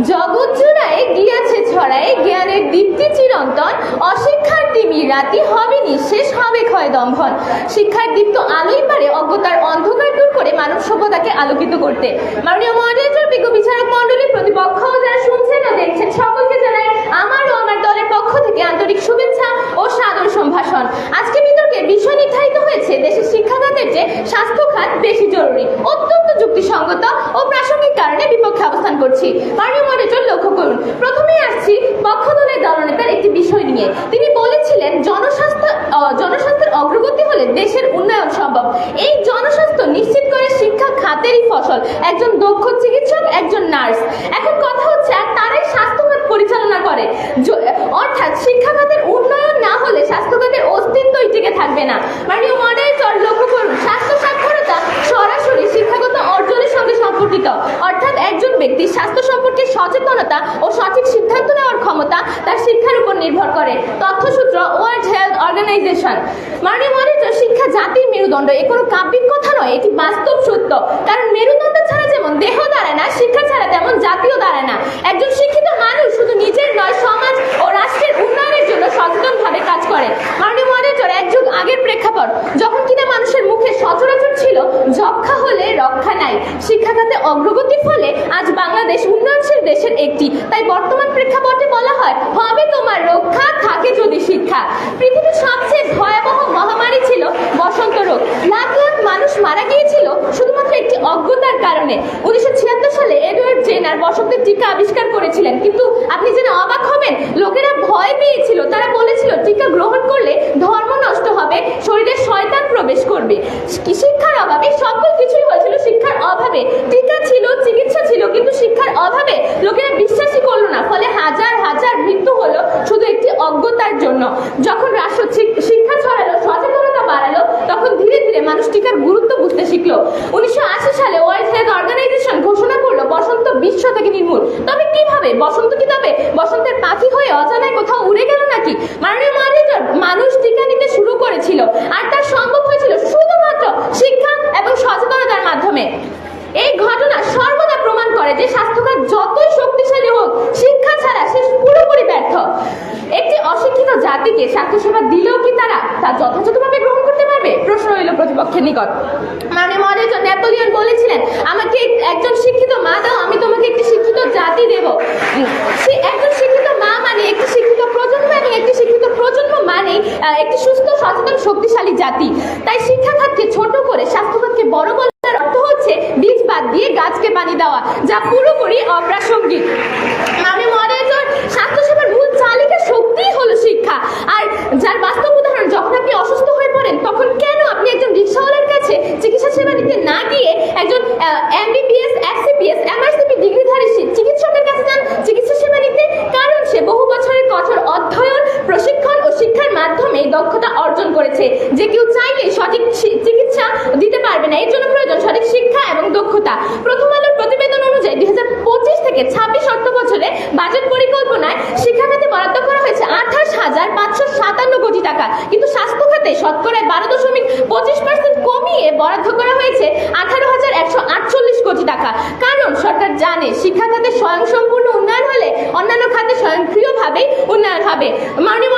জগৎ জোড়ায় গিয়াছে ছড়ায় জ্ঞানের দীপ্তি চিরন্তন, অশিক্ষার তিমি রাতি হবে নিঃশেষ, হবে ক্ষয় দম্ভন। শিক্ষার দীপ্ত আলোই পারে অজ্ঞতার অন্ধকার দূর করে মানব সভ্যতাকে আলোকিত করতে। মাননীয় মডারেটর বিজ্ঞ বিচারক মণ্ডলীর প্রতিপক্ষ যারা শুনছেন ও দেখছেন সকলকে জানাই আমার ও আমার দলের পক্ষ থেকে আন্তরিক শুভেচ্ছা ও সাদর সম্ভাষণ আজকে বিতর্কে বিষয় নির্ধারিত হয়েছে দেশের শিক্ষাখাতের যে স্বাস্থ্য খাত বেশি জরুরি অত্যন্ত যুক্তিসঙ্গত ও প্রাসঙ্গিক বিপক্ষে অবস্থান করছি। মাননীয় মনিটর লক্ষ্য করুন। প্রথমে আসছি পক্ষ দলের দলনেতার একটি বিষয় নিয়ে। তিনি বলেছিলেন, জনস্বাস্থ্য জনস্বাস্থ্যের অগ্রগতি হলে দেশের উন্নয়ন সম্ভব। এই জনস্বাস্থ্য নিশ্চিত করে শিক্ষা খাতেরই ফসল। একজন দক্ষ চিকিৎসক, একজন নার্স। এখন কথা হচ্ছে আর তারাই স্বাস্থ্য খাত পরিচালনা করে জ- অর্থাৎ শিক্ষা খাতের উন্নয়ন না হলে স্বাস্থ্য খাতের অস্তিত্বই টিকে থাকবে না মাননীয় মডারেটর লক্ষ্য করুন স্বাস্থ্য সাক্ষরতা সরাসরি শিক্ষাগত অর্জনের সঙ্গে সম্পর্কিত অর্থাৎ একজন ব্যক্তির স্বাস্থ্য সম্পর্কে সচেতনতা ও সঠিক সিদ্ধান্ত নেওয়ার ক্ষমতা তার শিক্ষার উপর নির্ভর করে, তথ্যসূত্র ওয়ার্ল্ড হেলথ অর্গানাইজেশন। মাননীয় মডারেটর শিক্ষা জাতির মেরুদণ্ড, এ কোনো কাব্যিক কথা নয়, এটি বাস্তব সত্য। কারণ মেরুদণ্ড ছাড়া যেমন দেহ দাঁড়ায় না, শিক্ষা ছাড়া তেমন জাতীয় দাঁড়ায় না। একজন শিক্ষিত মানুষ শুধু নিজের নয়, সমাজ ও রাষ্ট্রের উন্নয়নের জন্য সচেতনভাবে কাজ করে। মাননীয় মডারেটর এক যুগ আগের প্রেক্ষাপট, যখন কিনা মানুষের মুখে সচরাচর ছিল, যক্ষা হলে রক্ষা নাই। শিক্ষা খাতে অগ্রগতির ফলে আজ বাংলাদেশ একটি। তাই বর্তমান প্রেক্ষাপটে বলা হয়, হবে তোমার রক্ষা, থাকে যদি শিক্ষা। পৃথিবীর সবচেয়ে ভয়াবহ মহামারী ছিল বসন্ত রোগ। লাখ লাখ মানুষ মারা গিয়েছিল শুধুমাত্র একটি অজ্ঞতার কারণে। উনিশশো ছিয়াত্তর সালে এডওয়ার্ড জেনার বসন্তের টিকা আবিষ্কার করেছিলেন। কিন্তু আপনি জেনে অবাক হবেন, লোকেরা ভয় পেয়েছিল। তারা বলেছিল, টিকা গ্রহণ করলে ধর্ম নষ্ট হবে, শরীরে শয়তান প্রবেশ করবে। শিক্ষার অভাবে সকল কিছুই হয়েছিল শিক্ষার অভাবে টিকা ছিল চিকিৎসা ছিল কিন্তু শিক্ষার অভাবে লোকেরা বিশ্বাসই করল না। ফলে হাজার হাজার মৃত্যু হলো শুধু একটি অজ্ঞতার জন্য। যখন রাষ্ট্র শিক্ষা ছড়ালো, সচেতনতা বাড়ালো, তখন ধীরে ধীরে মানুষ টিকার গুরুত্ব বুঝতে শিখলো। উনিশশো আশি সালে ওয়ার্ল্ড হেলথ অর্গানাইজেশন ঘোষণা করল, বসন্ত বিশ্ব থেকে নির্মূল। তবে কীভাবে? বসন্ত কি তবে? বসন্তের পাখি হয়ে অজানায় কোথাও উড়ে গেল নাকি? মাননীয় মহারাজার মানুষ টিকা নিতে শুরু করেছিল। আর তা সম্ভব হয়েছিল শুধুমাত্র শিক্ষা এবং সচেতনতার মাধ্যমে এই ঘটনা সর্বদা প্রমাণ করে যে স্বাস্থ্যখাত যতই শক্তিশালী হোক শিক্ষা ছাড়া সে পুরোপুরি ব্যর্থ একটি অশিক্ষিত জাতিকে স্বাস্থ্যসেবা দিলেও কি তারা তা যথাযথভাবে গ্রহণ করতে পারবে? প্রশ্ন রইল প্রতিপক্ষের নিকট। মানে মহারাজ নেপোলিয়ন বলেছিলেন, আমাকে একজন শিক্ষিত মা দাও, আমি তোমাকে একটি শিক্ষিত জাতি দেব। সে একজন শিক্ষিত মা মানে একটি শিক্ষিত প্রজন্ম এবং একটি শিক্ষিত প্রজন্ম মানে একটি সুস্থ, সচেতন, শক্তিশালী জাতি। তাই শিক্ষা খাতকে ছোট করে স্বাস্থ্য খাতকে বড় বলার অর্থ হচ্ছে বীজ বাদ দিয়ে গাছকে পানি দেওয়া, যা পুরোপুরি অপ্রাসঙ্গিক। আমি মডারেটর স্বাস্থ্যসেবার মূল চালিকা শক্তিই হলো শিক্ষা আর যার বাস্তব উদাহরণ, যখন আপনি অসুস্থ হয়ে পড়েন, তখন কেন আপনি একজন রিক্সাওয়ালার কাছে চিকিৎসা সেবা নিতে না গিয়ে একজন এমবিবিএস এসসিপিএস এমআরসিপি ডিগ্রিধারী চিকিৎসকের কাছে যান, চিকিৎসা সেবা নিতে? কারণ সে বহু বছরের কঠোর অধ্যয়ন, প্রশিক্ষণ ও শিক্ষার মাধ্যমে দক্ষতা অর্জন করেছে, যে কেউ চাইলে সঠিক চিকিৎসা দিতে পারবে না। এর জন্য প্রয়োজন সঠিক শিক্ষা এবং দক্ষতা প্রথম আলোর প্রতিবেদন অনুযায়ী দুই থেকে ছাব্বিশ অর্থ বছরে বাজেট পরিকল্পনায় শিক্ষা খাতে বরাদ্দ করা হয়েছে আঠাশ হাজার পাঁচশো সাতান্ন কোটি টাকা। কিন্তু স্বাস্থ্য খাতে শতকরায় বারো দশমিক পঁচিশ পার্সেন্ট কমিয়ে বরাদ্দ করা হয়েছে আঠারো হাজার একশো আটচল্লিশ কোটি টাকা। কারণ সরকার জানে শিক্ষা খাতে স্বয়ংসম্পূর্ণ উন্নয়ন হলে অন্যান্য খাতে স্বয়ংক্রিয়ভাবেই উন্নয়ন হবে। মাননীয়